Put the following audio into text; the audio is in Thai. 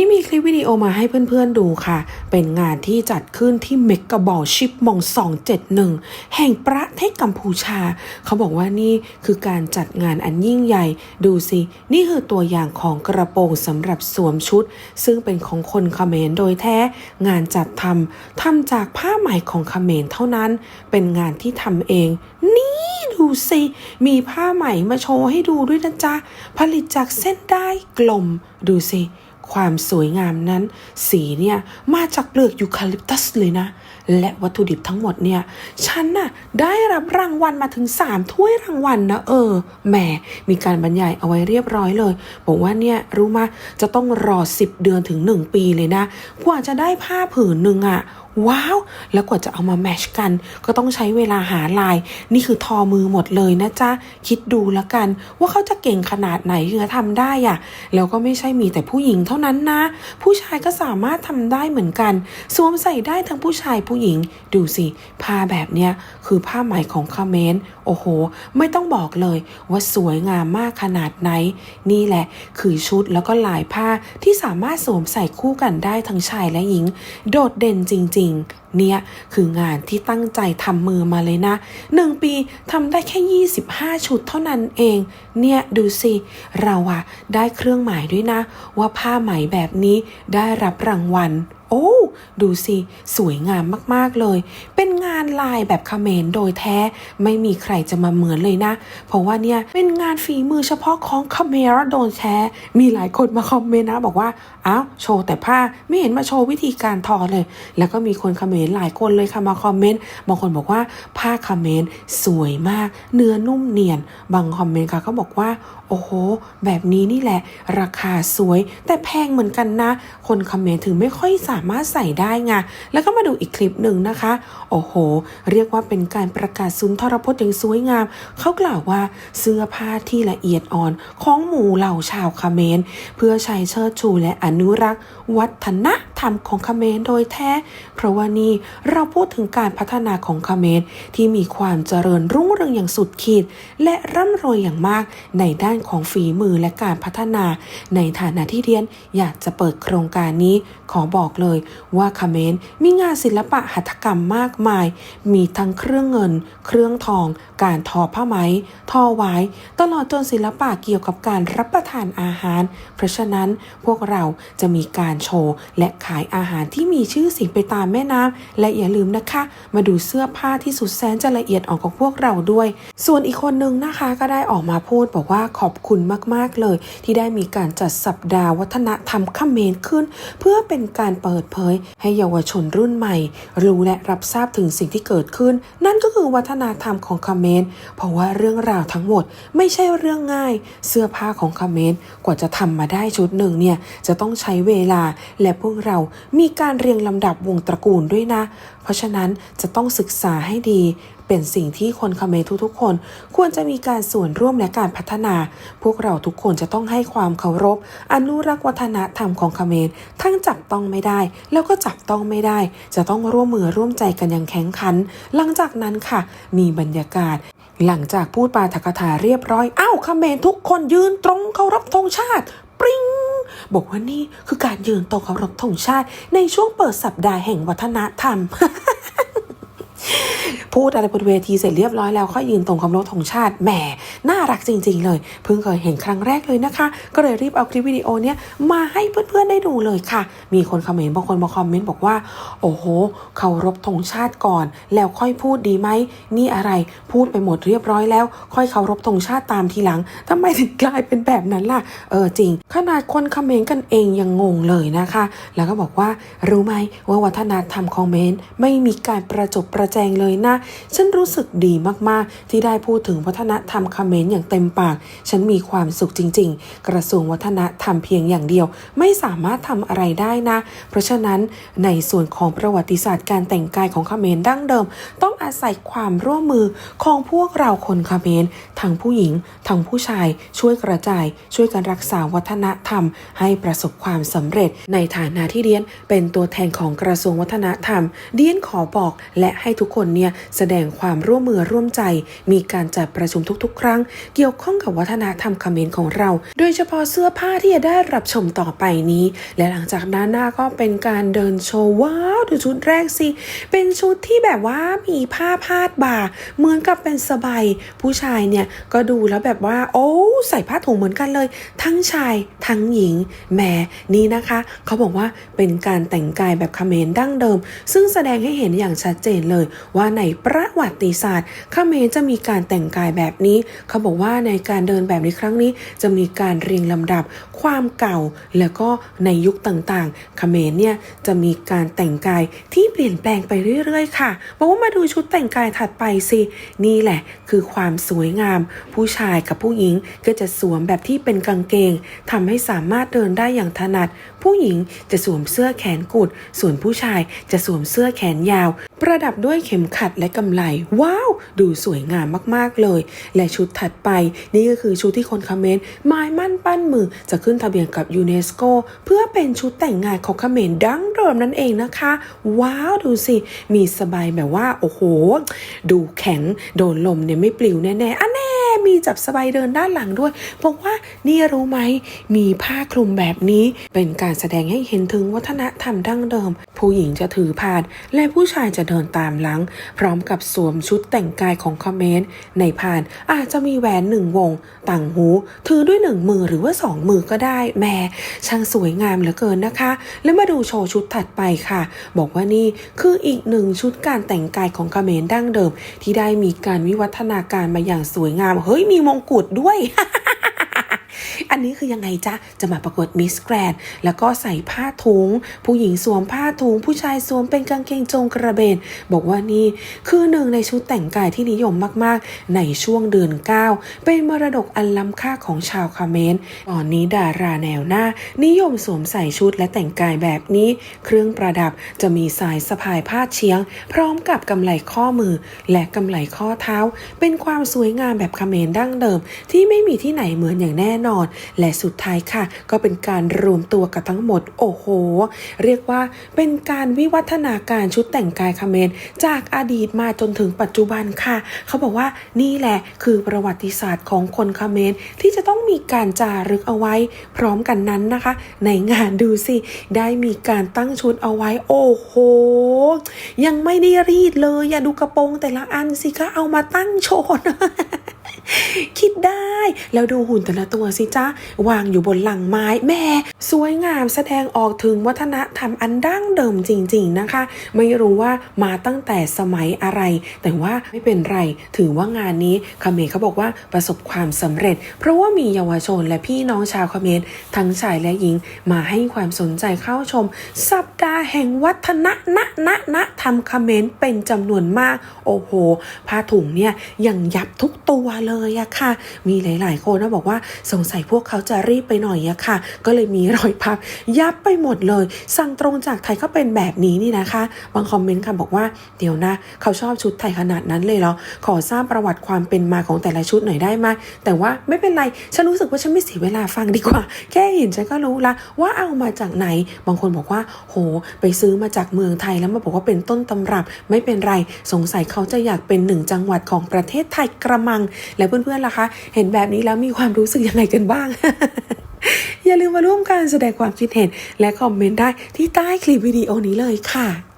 นี้มีคลิปวิดีโอมาให้เพื่อนๆดูค่ะ เป็นงานที่จัดขึ้นที่เมกะบอลชิปมอง 271 แห่งประเทศกัมพูชา เขาบอกว่านี่คือการจัดงานอันยิ่งใหญ่ ดูสิ นี่คือตัวอย่างของกระโปรงสำหรับสวมชุด ซึ่งเป็นของคนเขมรโดยแท้ งานจัดทำทำจากผ้าไหมของเขมรเท่านั้น เป็นงานที่ทำเอง นี่ดูสิ มีผ้าไหมมาโชว์ให้ดูด้วยนะจ๊ะ ผลิตจากเส้นได้กลม ดูสิ ความสวยงามนั้น สีเนี่ยมาจากเปลือกยูคาลิปตัสเลยนะ และวัตถุดิบทั้งหมดเนี่ยฉันน่ะได้รับรางวัลมาถึง 3 ถ้วยรางวัลนะเออแหมมีการบรรยายเอาไว้เรียบร้อยเลย บอกว่าเนี่ยรู้มาจะต้องรอ 10 เดือนถึง 1 ปีเลยนะ กว่าจะได้ผ้าผืนหนึ่งอะ ว้าว แล้วกว่าจะเอามาแมชกัน ก็ต้องใช้เวลาหาลาย นี่คือทอมือหมดเลยนะจ๊ะ คิดดูแล้วกัน ว่าเขาจะเก่งขนาดไหนถึงจะทำได้อะแล้วก็ไม่ใช่มีแต่ผู้หญิงเท่านั้นนะ ผู้ชายก็สามารถทำได้เหมือนกัน สวมใส่ได้ทั้งผู้ชายผู้หญิง ดูสิ ผ้าแบบเนี้ยคือผ้าไหมของคาเมนโอ้โห ไม่ต้องบอกเลย ว่าสวยงามมากขนาดไหน นี่แหละ คือชุดแล้วก็ลายผ้าที่สามารถสวมใส่คู่กันได้ทั้งชายและหญิง โดดเด่นจริงๆ เนี่ยคืองานที่ตั้งใจทำมือมาเลยนะหนึ่งปีทำได้แค่ 25 ชุดเท่านั้นเอง เนี่ยดูสิ เราอะได้เครื่องหมายด้วยนะ ว่าผ้าไหมแบบนี้ได้รับรางวัลโอ้ ดูสิ สวยงามมากๆเลย เป็นงานลายแบบเขมรโดยแท้ ไม่มีใครจะมาเหมือนเลยนะ เพราะว่าเนี่ย เป็นงานฝีมือเฉพาะของเขมรโดยแท้ มีหลายคนมาคอมเมนต์นะ บอกว่า อ้าว โชว์แต่ผ้า ไม่เห็นมาโชว์วิธีการทอเลย แล้วก็มีคนเขมรหลายคนเลยค่ะมาคอมเมนต์บางคนบอกว่าผ้าเขมรสวยมาก เนื้อนุ่มเนียน บางคอมเมนต์ค่ะก็บอกว่า โอ้โห แบบนี้นี่แหละ ราคาสวย แต่แพงเหมือนกันนะ คนคอมเมนต์ถึงไม่ค่อยสามารถใส่ได้ไงแล้วก็มาดูอีกคลิปหนึ่งนะคะ โอ้โห เรียกว่าเป็นการประกาศสุนทรพจน์อย่างสวยงาม เขากล่าวว่าเสื้อผ้าที่ละเอียดอ่อนของหมู่เหล่าชาวคอมเมน เพื่อใช้เชิดชูและอนุรักษ์ วัฒน ธรรมของคอมเขมนโดยแท้ เพราะว่านี่เราพูดถึงการพัฒนาของคอมเขมนที่มีความเจริญรุ่งเรืองอย่างสุดขีด และร่ำรวยอย่างมากในด้านของฝีมือและการพัฒนา ในฐานะที่เรียนอยากจะเปิดโครงการนี้ ขอบอกเลยว่าคาเขมนมีงานศิลปะหัตถกรรมมากมาย มีทั้งเครื่องเงิน เครื่องทอง การทอผ้าไหม ทอไว้ ตลอดจนศิลปะเกี่ยวกับการรับประทานอาหาร เพราะฉะนั้นพวกเราจะมีการโชว์และขายอาหารที่มีชื่อเสียงไปตามแม่น้ำและอย่าลืมนะคะ มาดูเสื้อผ้าที่สุดแสนจะละเอียดออนของพวกเราด้วย ส่วนอีกคนนึงนะคะก็ได้ออกมาพูดบอกว่าขอบคุณมากๆเลย ที่ได้มีการจัดสัปดาห์วัฒนธรรมเขมรขึ้น เพื่อเป็นการเปิดเผย ให้เยาวชนรุ่นใหม่ รู้และรับทราบถึงสิ่งที่เกิดขึ้น นั่นก็คือวัฒนธรรมของเขมรเพราะว่าเรื่องราวทั้งหมดไม่ใช่เรื่องง่าย เสื้อผ้าของเขมรกว่าจะทำมาได้ชุดหนึ่งเนี่ยจะต้องใช้เวลาและพวกเรามีการเรียงลำดับวงตระกูลด้วยนะเพราะฉะนั้นจะต้องศึกษาให้ดี เป็นสิ่งที่คนเขมรทุกๆ คน ควรจะมีการส่วนร่วมและการพัฒนา พวกเราทุกคนจะต้องให้ความเคารพ อนุรักษ์วัฒนธรรมของเขมรทั้งจับต้องไม่ได้ แล้วก็จับต้องไม่ได้ จะต้องร่วมมือร่วมใจกันอย่างแข็งขัน หลังจากนั้นค่ะ มีบรรยากาศหลังจากพูดปาฐกถาเรียบร้อย อ้าวเขมรทุกคนยืนตรงเคารพธงชาติ ปริ้ง บอกว่านี่คือการยืนตรงเคารพธงชาติในช่วงเปิดสัปดาห์แห่งวัฒนธรรม พูดอะไรบนเวทีเสร็จเรียบร้อยแล้วค่อยยืนตรงคำรบธงชาติแหมน่ารักจริง ๆ เลย เพิ่งเคยเห็นครั้งแรกเลยนะคะ ก็เลยรีบเอาคลิปวิดีโอเนี้ยมาให้เพื่อนๆได้ดูเลยค่ะ มีคนคอมเมนต์บางคนมาคอมเมนต์บอกว่า โอ้โหเคารพธงชาติก่อน แล้วค่อยพูดดีไหมนี่อะไรพูดไปหมดเรียบร้อยแล้ว ค่อยเคารพธงชาติตามทีหลังทำไมถึงกลายเป็นแบบนั้นล่ะ เออจริง ขนาดคนคอมเมนต์กันเองยังงงเลยนะคะ แล้วก็บอกว่ารู้ไหมว่าวัฒนธรรมของเมนต์ไม่มีการประจบประแจงเลยนะ ฉันรู้สึกดีมากๆ ที่ได้พูดถึงวัฒนธรรมเขมรอย่างเต็มปาก ฉันมีความสุขจริง ๆ กระทรวงวัฒนธรรมเพียงอย่างเดียว ไม่สามารถทำอะไรได้นะ เพราะฉะนั้นในส่วนของประวัติศาสตร์การแต่งกายของเขมรดั้งเดิม ต้องอาศัยความร่วมมือของพวกเราคนเขมรทั้งผู้หญิงทั้งผู้ชายช่วยกระจาย ช่วยกันรักษาวัฒนธรรม ให้ประสบความสำเร็จ ในฐานะที่เดียนเป็นตัวแทนของกระทรวงวัฒนธรรม เดียนขอบอกและให้ทุกคนเนี่ยแสดงความร่วมมือร่วมใจ มีการจัดประชุมทุกๆ ครั้ง เกี่ยวข้องกับวัฒนธรรมเขมรของเรา โดยเฉพาะเสื้อผ้าที่จะได้รับชมต่อไปนี้ และหลังจากนั้นหน้าก็เป็นการเดินโชว์ว้าวดูชุดแรกสิ เป็นชุดที่แบบว่ามีผ้าพาดบ่า เหมือนกับเป็นสบายผู้ชายเนี่ยก็ดูแล้วแบบว่า โอ้ใส่ผ้าถุงเหมือนกันเลย ทั้งชายทั้งหญิงแหมนี่นะคะ เขาบอกว่าเป็นการแต่งกายแบบเขมรดั้งเดิม ซึ่งแสดงให้เห็นอย่างชัดเจนเลยว่าในประวัติศาสตร์ขเขมรจะมีการแต่งกายแบบนี้ เขาบอกว่าในการเดินแบบในครั้งนี้ จะมีการเรียงลำดับความเก่า แล้วก็ในยุคต่างๆขเขมรเนี่ยจะมีการแต่งกายที่เปลี่ยนแปลงไปเรื่อยๆ ค่ะบอกว่ามาดูชุดแต่งกายถัดไปสิ นี่แหละ คือความสวยงาม ผู้ชายกับผู้หญิงก็จะสวมแบบที่เป็นกางเกงทำให้สามารถเดินได้อย่างถนัด ผู้หญิงจะสวมเสื้อแขนกุด ส่วนผู้ชายจะสวมเสื้อแขนยาว ประดับด้วยเข็มขัดและกำไล ว้าว ดูสวยงามมากๆเลย และชุดถัดไป นี่ก็คือชุดที่คนคอมเมนต์หมายมั่นปั้นมือจะขึ้นทะเบียนกับยูเนสโกเพื่อเป็นชุดแต่งงานของเขมรดั้งเดิมนั่นเองนะคะ ว้าวดูสิ มีสบายแบบว่า โอ้โห ดูแข็งโดนลมเนี่ยไม่ปลิวแน่ๆอันแน่ มีจับสบายเดินด้านหลังด้วยบอกว่านี่รู้ไหมมีผ้าคลุมแบบนี้เป็นการแสดงให้เห็นถึงวัฒนธรรมดั้งเดิม ผู้หญิงจะถือพานและผู้ชายจะเดินตามหลัง พร้อมกับสวมชุดแต่งกายของคอมเมนต์ในพานอาจจะมีแหวนหนึ่งวง ต่างหู ถือด้วยหนึ่งมือหรือว่าสองมือก็ได้แม่ช่างสวยงามเหลือเกินนะคะ แล้วมาดูโชว์ชุดถัดไปค่ะ บอกว่านี่คืออีกหนึ่งชุดการแต่งกายของเขมรดั้งเดิม ที่ได้มีการวิวัฒนาการมาอย่างสวยงาม เฮ้ยมีมงกุฎด้วย อันนี้คือยังไงจ๊ะ จะมาประกวดมิสแกรนแล้วก็ใส่ผ้าถุง ผู้หญิงสวมผ้าถุง ผู้ชายสวมเป็นกางเกงจงกระเบน บอกว่านี่คือหนึ่งในชุดแต่งกายที่นิยมมากๆ ในช่วงเดือน 9 เป็นมรดกอันล้ำค่าของชาวคาเมน ตอนนี้ดาราแนวหน้า นิยมสวมใส่ชุดและแต่งกายแบบนี้ เครื่องประดับจะมีสายสะพายผ้าเชียง พร้อมกับกำไลข้อมือ และกำไลข้อเท้า เป็นความสวยงามแบบคาเมรดั้งเดิม ที่ไม่มีที่ไหนเหมือนอย่างแน่นอนและสุดท้ายค่ะ ก็เป็นการรวมตัวกันทั้งหมด โอ้โห เรียกว่าเป็นการวิวัฒนาการชุดแต่งกายคาเมรจากอดีตมาจนถึงปัจจุบันค่ะ เขาบอกว่านี่แหละคือประวัติศาสตร์ของคนคาเมรที่จะต้องมีการจารึกเอาไว้ พร้อมกันนั้นนะคะ ในงานดูสิ ได้มีการตั้งชุดเอาไว้ โอ้โห ยังไม่ได้รีดเลยอย่าดูกระโปรงแต่ละอันสิก็เอามาตั้งโชว์ คิดได้ แล้วดูหุ่นแต่ละตัวสิจ๊ะวางอยู่บนหลังไม้แม่สวยงามแสดงออกถึงวัฒนธรรมอันดั้งเดิมจริง ๆนะคะ ไม่รู้ว่ามาตั้งแต่สมัยอะไร แต่ว่าไม่เป็นไร ถือว่างานนี้คเมรเขาบอกว่าประสบความสำเร็จ เพราะว่ามีเยาวชนและพี่น้องชาวคเมรทั้งชายและหญิงมาให้ความสนใจเข้าชม สัปดาห์แห่งวัฒนณณณธรรมเมรเป็นจำนวนมาก โอ้โหผ้าถุงเนี่ยยังยับทุกตัวเลเลยอะค่ะ มีหลาย ๆ คนนะบอกว่าสงสัยพวกเขาจะรีบไปหน่อยอะค่ะ ก็เลยมีรอยพับยับไปหมดเลย สั่งตรงจากไทยก็เป็นแบบนี้นี่นะคะ บางคอมเมนต์ค่ะบอกว่าเดี๋ยวนะ เขาชอบชุดไทยขนาดนั้นเลยเหรอขอทราบประวัติความเป็นมาของแต่ละชุดหน่อยได้ไหมแต่ว่าไม่เป็นไรฉันรู้สึกว่าฉันไม่เสียเวลาฟังดีกว่า แค่เห็นฉันก็รู้ละว่าเอามาจากไหน บางคนบอกว่า โห ไปซื้อมาจากเมืองไทยแล้วมาบอกว่าเป็นต้นตำรับไม่เป็นไรสงสัยเขาจะอยากเป็นหนึ่งจังหวัดของประเทศไทยกระมังแล้วเพื่อนๆล่ะคะ เห็นแบบนี้แล้วมีความรู้สึกยังไงกันบ้าง อย่าลืมมาร่วมกันแสดงความคิดเห็น และคอมเมนต์ได้ที่ใต้คลิปวิดีโอนี้เลยค่ะ